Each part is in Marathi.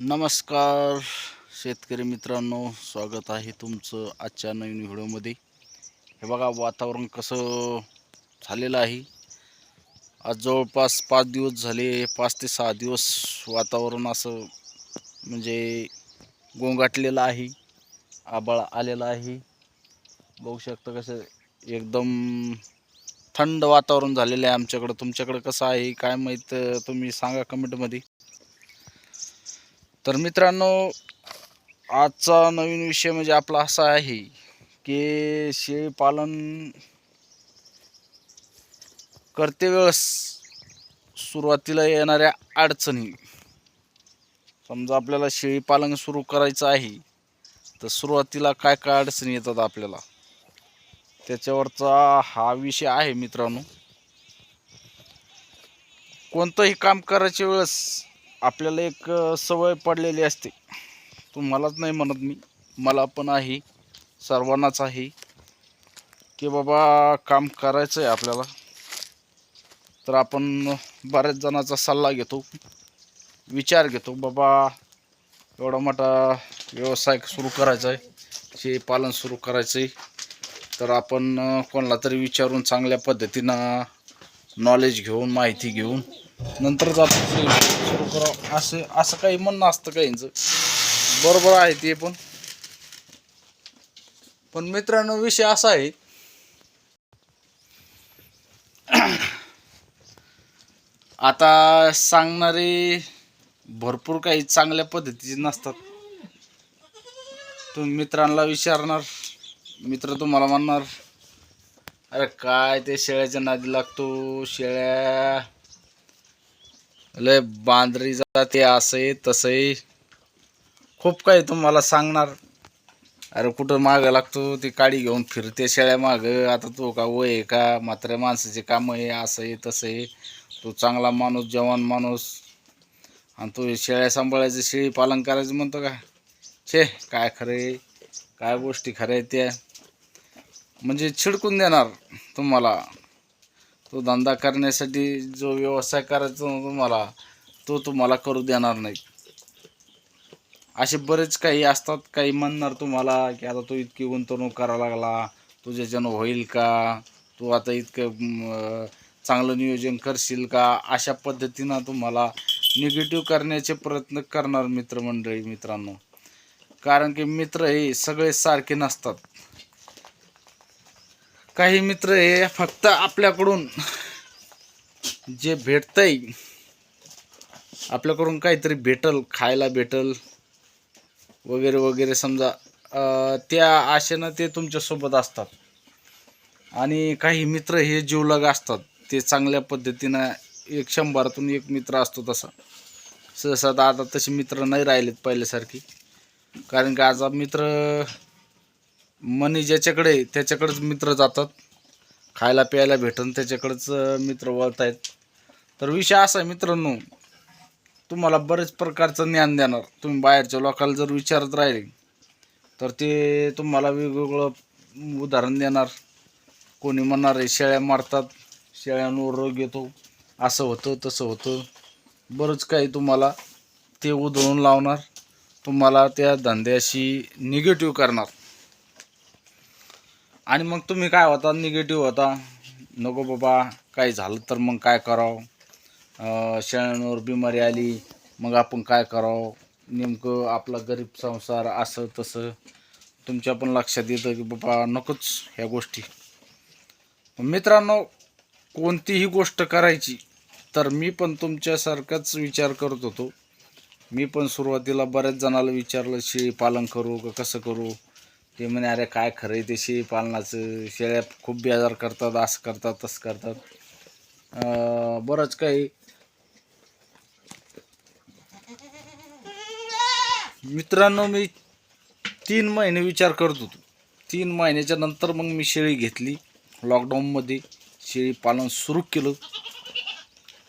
नमस्कार शेतकरी मित्रांनो स्वागत आहे तुमचं आजच्या नवीन व्हिडिओमध्ये. हे बघा वातावरण कसं झालेलं आहे. आज जवळपास पाच दिवस झाले पाच ते सहा दिवस वातावरण असं म्हणजे गोंगाटलेलं आहे आबाळ आलेलं आहे. बघू शकता कसं एकदम थंड वातावरण झालेलं आहे आमच्याकडं. तुमच्याकडं कसं आहे काय माहीत तुम्ही सांगा कमेंटमध्ये तर मित्रांनो आजचा नवीन विषय म्हणजे आपला असा आहे की शेळीपालन करते वेळेस सुरुवातीला येणाऱ्या अडचणी. समजा आपल्याला शेळीपालन सुरू करायचं आहे तर सुरुवातीला काय काय अडचणी येतात आपल्याला? त्याच्यावरचा हा विषय आहे मित्रांनो. कोणतंही काम करायच्या वेळेस आपल्याला एक सवय पडलेली असते. तुम्हालाच नाही म्हणत मी. मला पण आहे. सर्वांनाच आहे. की बाबा काम करायचं आहे आपल्याला. तर आपण बऱ्याच जणाचा सल्ला घेतो. विचार घेतो. बाबा एवढा मोठा व्यवसाय सुरू करायचा आहे शेळीपालन पालन सुरू करायचं आहे तर आपण कोणाला तरी विचारून चांगल्या पद्धतीनं नॉलेज घेऊन माहिती घेऊन नंतरच आपण करावं असं असं काही म्हणणं असतं काहींचं. बरोबर आहे ते पण. पण मित्रांनो विषय असा आहे. आता सांगणारे भरपूर काही चांगल्या पद्धतीचे नसतात. तुम्ही मित्रांना विचारणार. मित्र तुम्हाला म्हणणार अरे काय ते शेळ्याच्या नादी लागतो? शेळ्या लय बांदरी जाते असं आहे तसं आहे खूप काही तुम्हाला सांगणार. अरे कुठं मागं लागतो ती काडी घेऊन फिरते शेळ्या मागं. आता तो का वय आहे का? मात्र माणसाचे कामं आहे असं आहे तसं आहे तो चांगला माणूस जवान माणूस. आणि तो शेळ्या सांभाळायचं शेळी पालन करायचं म्हणतो का? छे काय खरं आहे? काय गोष्टी खऱ्या आहेत त्या? म्हणजे छिडकून देणार तुम्हाला. तो धंदा करण्यासाठी जो व्यवसाय करायचा तुम्हाला तो तुम्हाला करू देणार नाही. असे बरेच काही असतात काही म्हणणार तुम्हाला की आता तू इतकी गुंतवणूक करा लागला तुझ्याच्यानं होईल का? तू आता इतकं चांगलं नियोजन करशील का? अशा पद्धतीनं तुम्हाला निगेटिव्ह करण्याचे प्रयत्न करणार मित्रमंडळी मित्रांनो. कारण की मित्र हे सगळे सारखे नसतात. काही मित्र हे फक्त आपल्याकडून जे भेटतंय आपल्याकडून काहीतरी भेटल खायला भेटल वगैरे वगैरे समजा त्या आशेनं ते तुमच्यासोबत असतात. आणि काही मित्र हे जीवलग असतात. ते चांगल्या पद्धतीनं एक शंभरातून एक मित्र असतो तसा. सहसा आता आता तसे मित्र नाही राहिलेत पहिल्यासारखे. कारण का आज मित्र मनी ज्याच्याकडे त्याच्याकडेच मित्र जातात. खायला प्यायला भेटन त्याच्याकडेच मित्र वळत आहेत तर विषय असा आहे मित्रांनो तुम्हाला बरेच प्रकारचं ज्ञान देणार. तुम्ही बाहेरच्या लोकांना जर विचारत राहिले तर ते तुम्हाला वेगवेगळं उदाहरण देणार. कोणी म्हणणार आहे शेळ्या मारतात शेळ्यांवर रोग येतो असं होतं तसं होतं. बरंच काही तुम्हाला ते उधळून लावणार. तुम्हाला त्या धंद्याशी निगेटिव्ह करणार. आणि मग तुम्ही काय होता? निगेटिव्ह होता. नको बाबा काही झालं तर मग काय करावं? शेळ्यांवर बिमारी आली मग आपण काय करावं? नेमकं आपला गरीब संसार असं तसं तुमच्या पण लक्षात येतं की बाबा नकोच ह्या गोष्टी. मित्रांनो कोणतीही गोष्ट करायची तर मी पण तुमच्यासारखाच विचार करत होतो. मी पण सुरुवातीला बऱ्याच जणाला विचारलं शेळी पालन करू का? कसं करू? ते म्हणे अरे काय खरं आहे ते शेळी पालनाचं? शेळ्या खूप बेजार करतात असं करतात तसं करतात. बरंच काही. मित्रांनो मी तीन महिने विचार करत होतो. तीन महिन्याच्या नंतर मग मी शेळी घेतली. लॉकडाऊनमध्ये शेळी पालन सुरू केलं.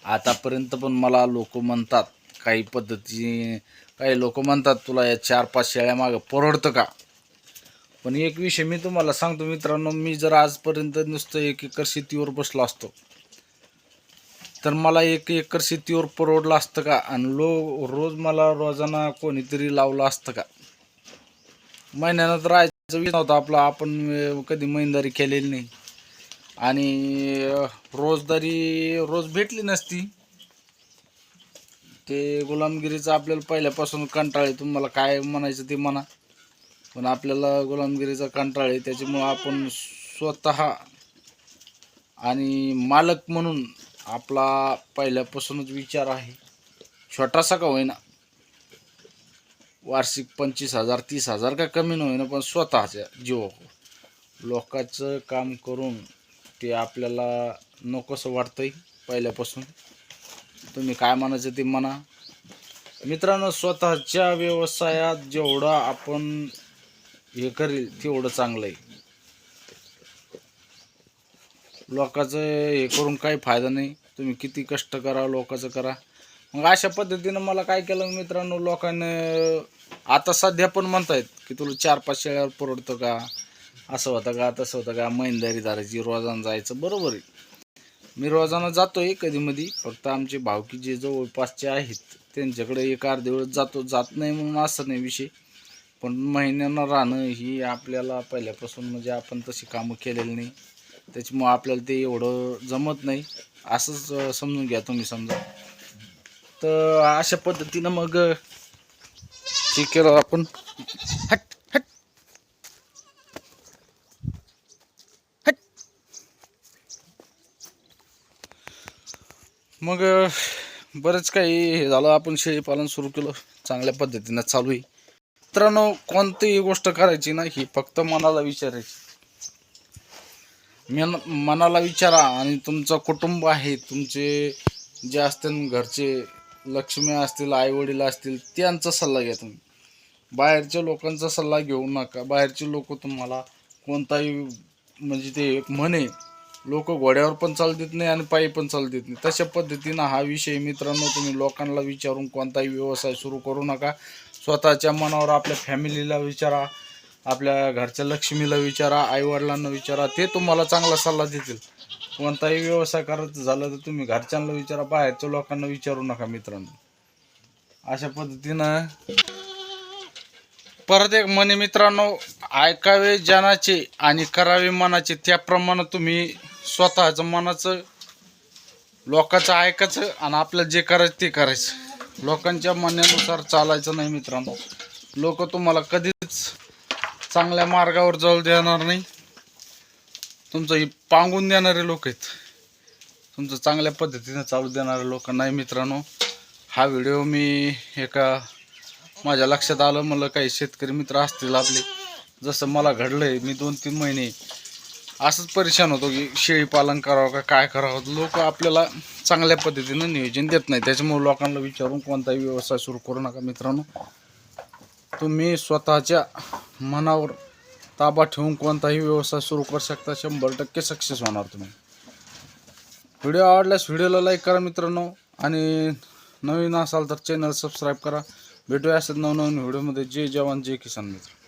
आतापर्यंत पण मला लोक म्हणतात काही पद्धती काही लोक म्हणतात तुला या चार पाच शेळ्या मागं परवडतं का? पण एक विषय मी तुम्हाला सांगतो मित्रांनो मी जर आजपर्यंत नुसतं एक एकर शेतीवर बसलो असतो तर मला एक एकर शेतीवर परवडलं असतं का? आणि लो रोज मला रोजाना कोणीतरी लावलं असतं का? महिन्यानं तर राहायचं विषय नव्हता आपला आपण कधी महिनदारी केलेली नाही. आणि रोजदारी रोज भेटली नसती. ते गुलामगिरीचं आपल्याला पहिल्यापासून कंटाळ आहे तुम्हाला काय म्हणायचं ते म्हणा. पण आपल्याला गुलामगिरीचा कंटाळ आहे त्याच्यामुळं आपण स्वतः आणि मालक म्हणून आपला पहिल्यापासूनच विचार आहे. छोटासा का होईना? वार्षिक पंचवीस हजार तीस हजार का कमी न होईना पण स्वतःच्या जीव लोकांचं काम करून ते आपल्याला नकोसं वाटतंय पहिल्यापासून. तुम्ही काय म्हणायचं ते म्हणा. मित्रांनो स्वतःच्या व्यवसायात जेवढं आपण हे करेल तेवढं चांगलं आहे. लोकांचं हे करून काही फायदा नाही. तुम्ही किती कष्ट करा लोकांचं करा. मग अशा पद्धतीनं मला काय केलं मित्रांनो लोकांनी आता सध्या पण म्हणतायत की तुला चार पाच शेळ्यावर परवडतं का? असं होतं का? तसं होतं का? महिनदारी धरायची रोजानं जायचं बरोबर आहे. मी रोजानं जातो आहे कधीमधी फक्त आमचे भावकी जे जवळपासचे आहेत त्यांच्याकडे एक अर्धे वेळेस जातो. जात नाही म्हणून असं नाही विषय. पण महिन्यानं राहणं ही आपल्याला पहिल्यापासून म्हणजे आपण तशी कामं केलेली नाही. त्याच्यामुळं आपल्याला ते एवढं जमत नाही. असंच समजून घ्या तुम्ही समजा. तर अशा पद्धतीनं मग हे केलं आपण. हट हट. हट. मग बरंच काही हे झालं. आपण शेळीपालन सुरू केलं. चांगल्या पद्धतीनं चालू आहे. मित्रांनो कोणतीही गोष्ट करायची नाही ही फक्त मनाला विचारायची. मन मनाला विचारा आणि तुमचं कुटुंब आहे तुमचे जे असतील घरचे लक्ष्मी असतील आईवडील असतील त्यांचा सल्ला घ्या तुम्ही. बाहेरच्या लोकांचा सल्ला घेऊ नका. बाहेरचे लोक तुम्हाला कोणताही म्हणजे ते म्हणे लोक घोड्यावर पण चाल देत नाही आणि पायी पण चाल देत नाही. तशा पद्धतीनं हा विषय मित्रांनो तुम्ही लोकांना विचारून कोणताही व्यवसाय सुरू करू नका. स्वतःच्या मनावर आपल्या फॅमिलीला विचारा आपल्या घरच्या लक्ष्मीला विचारा आईवडिलांना विचारा ते तुम्हाला चांगला सल्ला देतील. कोणताही व्यवसाय करायचं झालं तर तुम्ही घरच्यांना विचारा बाहेरच्या लोकांना विचारू नका मित्रांनो. अशा पद्धतीनं परत एक म्हणे मित्रांनो ऐकावे जनाचे आणि करावे मनाचे त्याप्रमाणे तुम्ही स्वतःचं मनाचं लोकांचं ऐकायचं आणि आपलं जे करायचं ते करायचं. लोकांच्या म्हणण्यानुसार चालायचं नाही मित्रांनो. लोक तुम्हाला कधीच चांगल्या मार्गावर जाऊ देणार नाही. तुमचं ही पांगून देणारे लोक आहेत. तुमचं चांगल्या पद्धतीनं चालू देणारे लोक नाही मित्रांनो. हा व्हिडिओ मी एका माझ्या लक्षात आलं. मला काही शेतकरी मित्र असतील आपले. जसं मला घडलं आहे मी दोन तीन महिने असंच परेशान होतो की शेळी पालन करावं का काय करावं? लोक आपल्याला चांगल्या पद्धतीनं नियोजन देत नाही त्याच्यामुळे लोकांना विचारून कोणताही व्यवसाय सुरू करू नका मित्रांनो. तुम्ही स्वतःच्या मनावर ताबा ठेवून कोणताही व्यवसाय सुरू करू शकता. शंभर टक्के सक्सेस होणार तुम्ही. व्हिडिओ आवडल्यास व्हिडिओला लाईक करा मित्रांनो आणि नवीन असाल तर चॅनल सबस्क्राईब करा. भेटूया असं नवनवीन व्हिडिओमध्ये. जय जवान जय किसान मित्र.